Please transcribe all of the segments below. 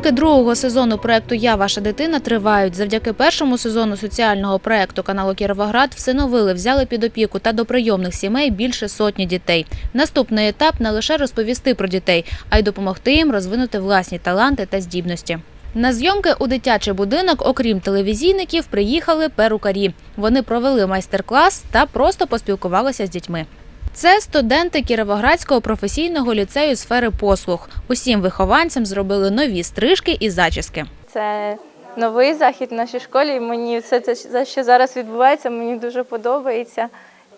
Зйомки другого сезону проекту Я ваша дитина тривають. Завдяки першому сезону соціального проекту каналу Кіровоград всиновили, взяли під опіку та до прийомних сімей більше сотні дітей. Наступний етап не лише розповісти про дітей, а й допомогти їм розвинути власні таланти та здібності. На зйомки у дитячий будинок, окрім телевізійників, приїхали перукарі. Вони провели майстер-клас та просто поспілкувалися з дітьми. Це студенти Кіровоградського професійного ліцею сфери послуг. Усім вихованцям зробили нові стрижки і зачіски. Це новий захід в нашій школі. і Мені все це, що зараз відбувається, мені дуже подобається.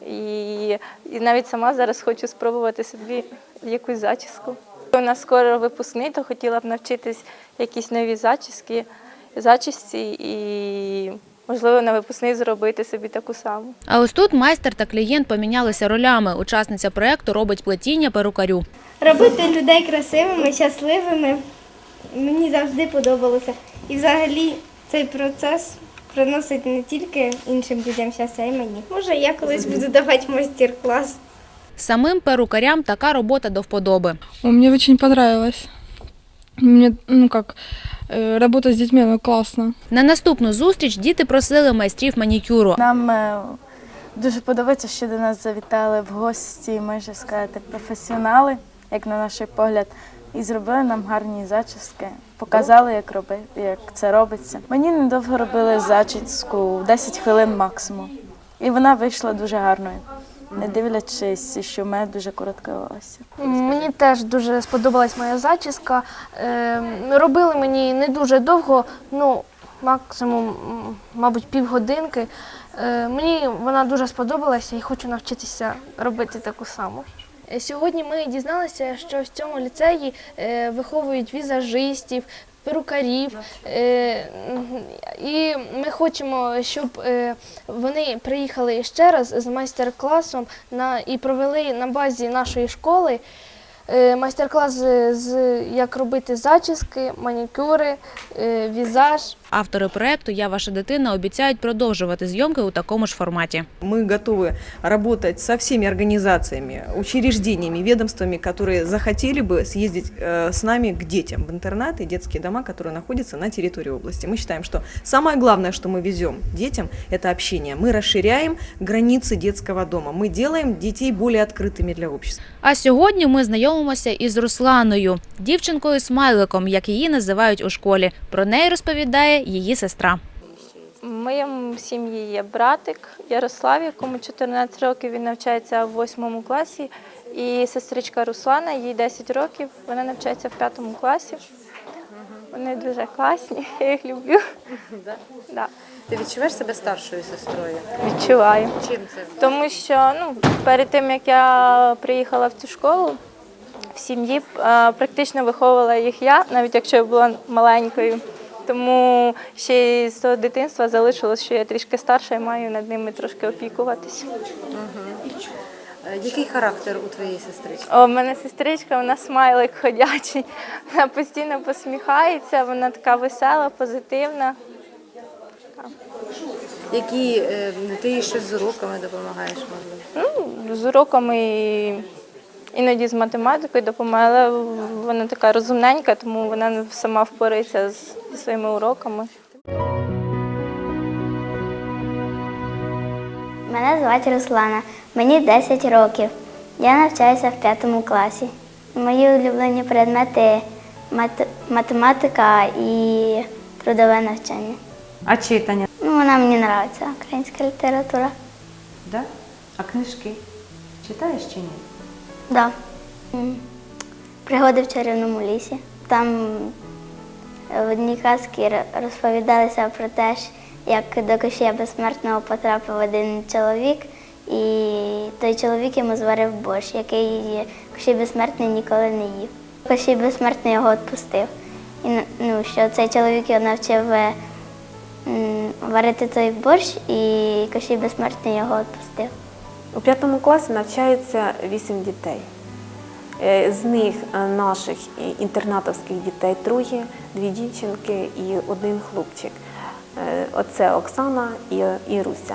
І, і навіть сама зараз хочу спробувати собі якусь зачіску. У нас скоро випускний, то хотіла б навчитись якісь нові зачіски, зачісці і, можливо, на випускний зробити собі таку саму. А ось тут майстер та клієнт помінялися ролями. Учасниця проекту робить плетіння перукарю. Робити людей красивими, щасливими мені завжди подобалося. І взагалі цей процес приносить не тільки іншим людям щастя, а й мені. Може, я колись буду давати майстер-клас. Самим перукарям така робота до вподоби. О, Мне очень Мне, ну как, э, работа с детьми, ну классно. На наступну зустріч діти просили майстрів манікюру. Нам е, дуже подобається, що до нас завітали в гості, можна сказати, професіонали, як на наш погляд, і зробили нам гарні зачіски. Показали, як роби, як це робиться. Мені недовго робили зачіску 10 хвилин максимум. І вона вийшла дуже гарною, не дивлячись, що в мене дуже коротке волосся. Мені теж дуже сподобалась моя зачіска. Е, робили мені не дуже довго, ну максимум, мабуть, півгодинки. Е, мені вона дуже сподобалася і хочу навчитися робити таку саму. Сьогодні ми дізналися, що в цьому ліцеї е, виховують візажистів, перукарів. Е, і ми хочемо, щоб е, вони приїхали ще раз з майстер-класом на, і провели на базі нашої школи майстер-клас з, з як робити зачіски, манікюри, е, візаж. Автори проекту Я ваша дитина обіцяють продовжувати зйомки у такому ж форматі. Мы готовы работать со всеми организациями, учреждениями, ведомствами, которые захотели бы съездить э, с нами к детям в интернаты, детские дома, которые находятся на территории области. Мы считаем, что самое главное, что мы везем детям, это общение. Мы расширяем границы детского дома. Мы делаем детей более открытыми для общества. А сьогодні ми знайомимося із Русланою, дівчинкою смайликом, як її називають у школі. Про неї розповідає її сестра. В моєму сім'ї є братик Ярослав, якому 14 років він навчається в 8 класі. І сестричка Руслана, їй 10 років, вона навчається в 5 класі. Вони дуже класні, я їх люблю. Да, Ти відчуваєш себе старшою сестрою? відчуваю. Чим це? Тому що ну, перед тим, як я приїхала в цю школу, в сім'ї е, практично виховувала їх я, навіть якщо я була маленькою. Тому ще з того дитинства залишилось, що я трішки старша і маю над ними трошки опікуватись. Е, Який характер у твоєї сестрички? О, в мене сестричка, вона смайлик ходячий. Вона постійно посміхається, вона така весела, позитивна. Які е, ти їй щось з уроками допомагаєш, можливо? Ну, з уроками іноді з математикою допомагала. Вона така розумненька, тому вона сама впорається з зі своїми уроками. Мене звати Руслана, мені 10 років. Я навчаюся в 5 класі. Мої улюблені предмети мат- математика і трудове навчання. А читання? Ну, вона мені подобається, українська література. Да? А книжки? Читаєш чи ні? Да. Пригоди в чарівному лісі. Там е, в одній казці р- розповідалося про те, як до Кощія безсмертного потрапив один чоловік, і той чоловік йому зварив борщ, який Кощій безсмертний ніколи не їв. Кощій безсмертний його відпустив. І ну, що цей чоловік його навчив е, варити той борщ, і Кощій безсмертний його відпустив. У п'ятому класі навчається вісім дітей. Е, З них е, наших інтернатовських дітей троє, дві дівчинки і один хлопчик. Е, Оце Оксана і, Руся.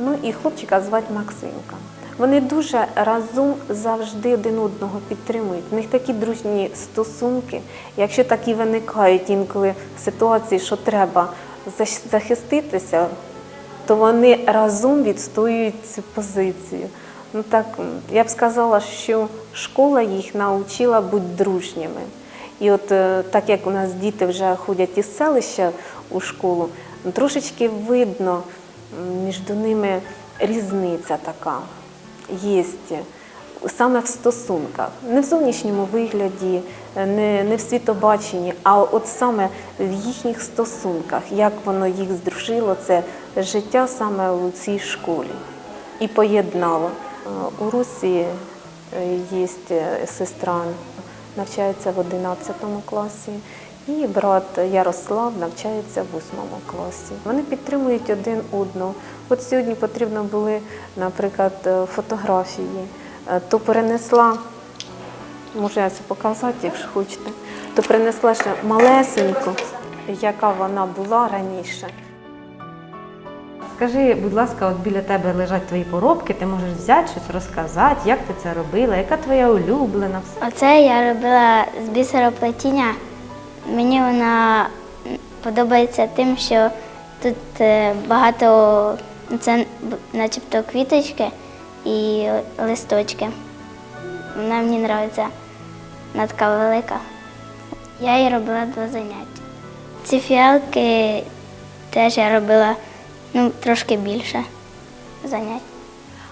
Ну і хлопчика звати Максимка. Вони дуже разом завжди один одного підтримують. В них такі дружні стосунки. Якщо такі виникають інколи ситуації, що треба захиститися, то вони разом відстоюють цю позицію. Ну так, я б сказала, що школа їх навчила бути дружніми. І от е, так як у нас діти вже ходять із селища у школу, трошечки видно між ними різниця така є саме в стосунках, не в зовнішньому вигляді, не, не в світобаченні, а от саме в їхніх стосунках, як воно їх здружило, це життя саме у цій школі і поєднало. Е, У Русі є сестра, навчається в 11 класі, і брат Ярослав навчається в 8 класі. Вони підтримують один одного. От сьогодні потрібно були, наприклад, е, фотографії, Е, то перенесла, можу я це показати, якщо хочете, то принесла ще малесеньку, яка вона була раніше. Скажи, будь ласка, от біля тебе лежать твої поробки, ти можеш взяти щось розказати, як ти це робила, яка твоя улюблена, все. Оце я робила з бісероплетіння. Мені вона подобається тим, що тут е, багато, це начебто квіточки і листочки. Вона мені подобається. Вона така велика. Я її робила два заняття. Ці фіалки теж я робила ну, трошки більше занять.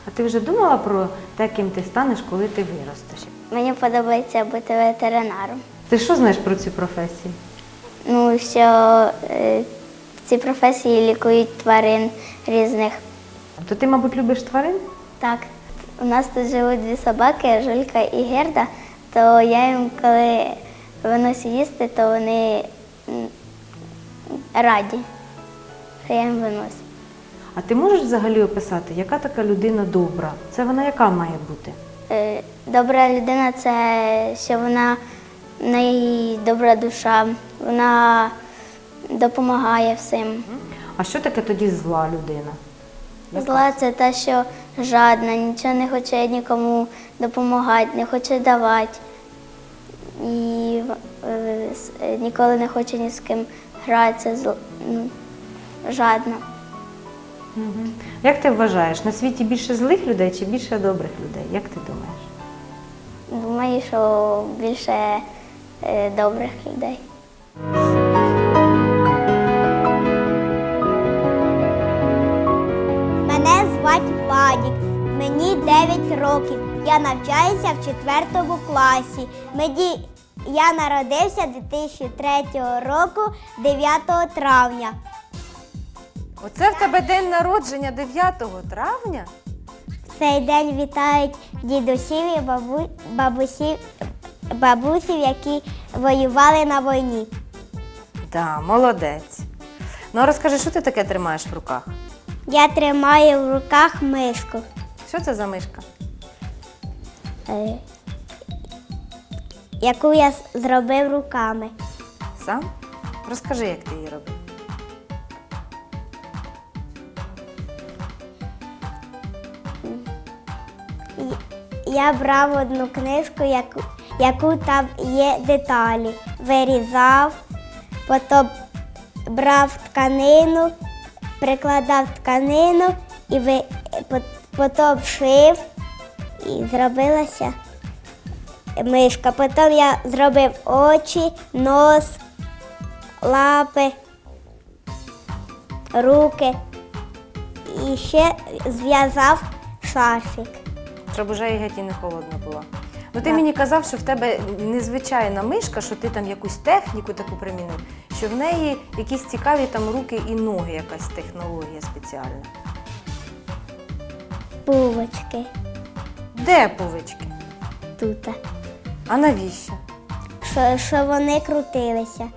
А ти вже думала про те, ким ти станеш, коли ти виростеш? Мені подобається бути ветеринаром. Ти що знаєш про цю професію? Ну, що е, в цій професії лікують тварин різних. То ти, мабуть, любиш тварин? Так, у нас тут живуть дві собаки, Жулька і Герда, то я їм, коли виношу їсти, то вони раді, що я їм виношу. А ти можеш взагалі описати, яка така людина добра? Це вона яка має бути? Е, Добра людина це що вона в неї добра душа, вона допомагає всім. А що таке тоді зла людина? Зла це те, що жадна, нічого не хоче нікому допомагати, не хоче давати. І е, е, ніколи не хоче ні з ким гратися, ну, жадна. Угу. Як ти вважаєш, на світі більше злих людей чи більше добрих людей? Як ти думаєш? Думаю, що більше е, добрих людей. Мене звати Владік, мені 9 років. Я навчаюся в 4 класі. Мені я народився 2003 року 9 травня. Оце в тебе день народження 9 травня? В цей день вітають дідусів і бабу, бабусів, бабусів, які воювали на війні. Так, молодець. Ну а розкажи, що ти таке тримаєш в руках? Я тримаю в руках мишку. Що це за мишка? е, Яку я з- зробив руками. Сам? Розкажи, як ти її робив. Я брав одну книжку, яку, яку там є деталі. Вирізав, потім брав тканину, прикладав тканину і ви, потім шив і зробилася мишка. Потім я зробив очі, нос, лапи, руки і ще зв'язав шарфик. Щоб уже і геть і не холодно було. Ну ти мені казав, що в тебе незвичайна мишка, що ти там якусь техніку таку примінив, що в неї якісь цікаві там руки і ноги, якась технологія спеціальна. Булочки Де пувички? тут. А навіщо? Що, що вони крутилися.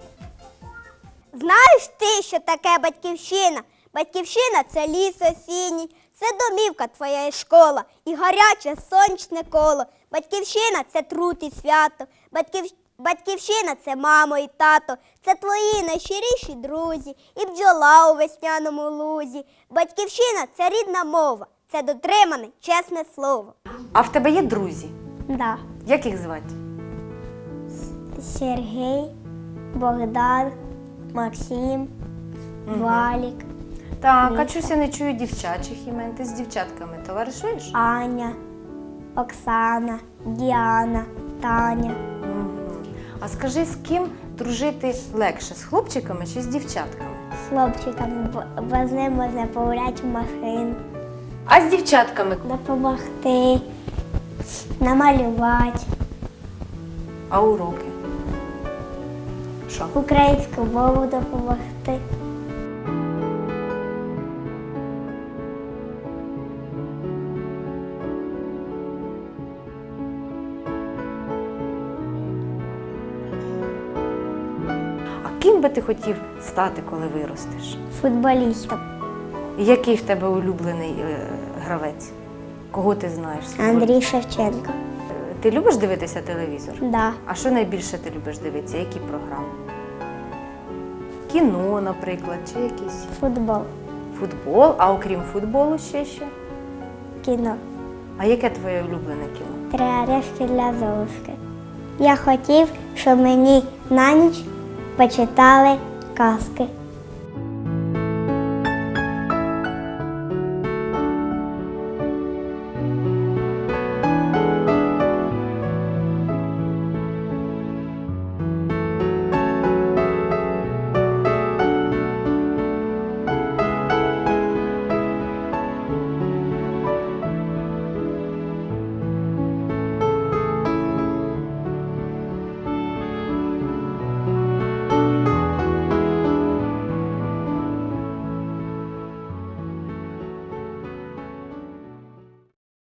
Знаєш ти, що таке батьківщина? Батьківщина це ліс осінній, це домівка твоя і школа, і гаряче сонячне коло. Батьківщина це труд і свято. Батьків... Батьківщина це мамо і тато, це твої найщиріші друзі, і бджола у весняному лузі. Батьківщина це рідна мова, це дотримане, чесне слово. А в тебе є друзі? Да. Як їх звати? Сергій, Богдан, Максим, Валік, Так, а чогось я не чую дівчачих імен. Ти з дівчатками товаришуєш? Аня, Оксана, Діана, Таня. Мгм. А скажи, з ким дружити легше? З хлопчиками чи з дівчатками? З хлопчиками, бо- бо з ним можна погуляти в машину, А з дівчатками? допомогти, намалювати, А уроки? Що? українську мову допомогти. Ким би ти хотів стати, коли виростеш? Футболістом який в тебе улюблений е, гравець? Кого ти знаєш? з? Андрій Шевченко. Е, Ти любиш дивитися телевізор? Да. А що найбільше ти любиш дивитися? Які програми? Кіно, наприклад, чи якийсь Футбол, футбол, а окрім футболу ще що? кіно. А яке твоє улюблене кіно? Три орешки для Золушки. Я хотів, щоб мені на ніч почитали казки.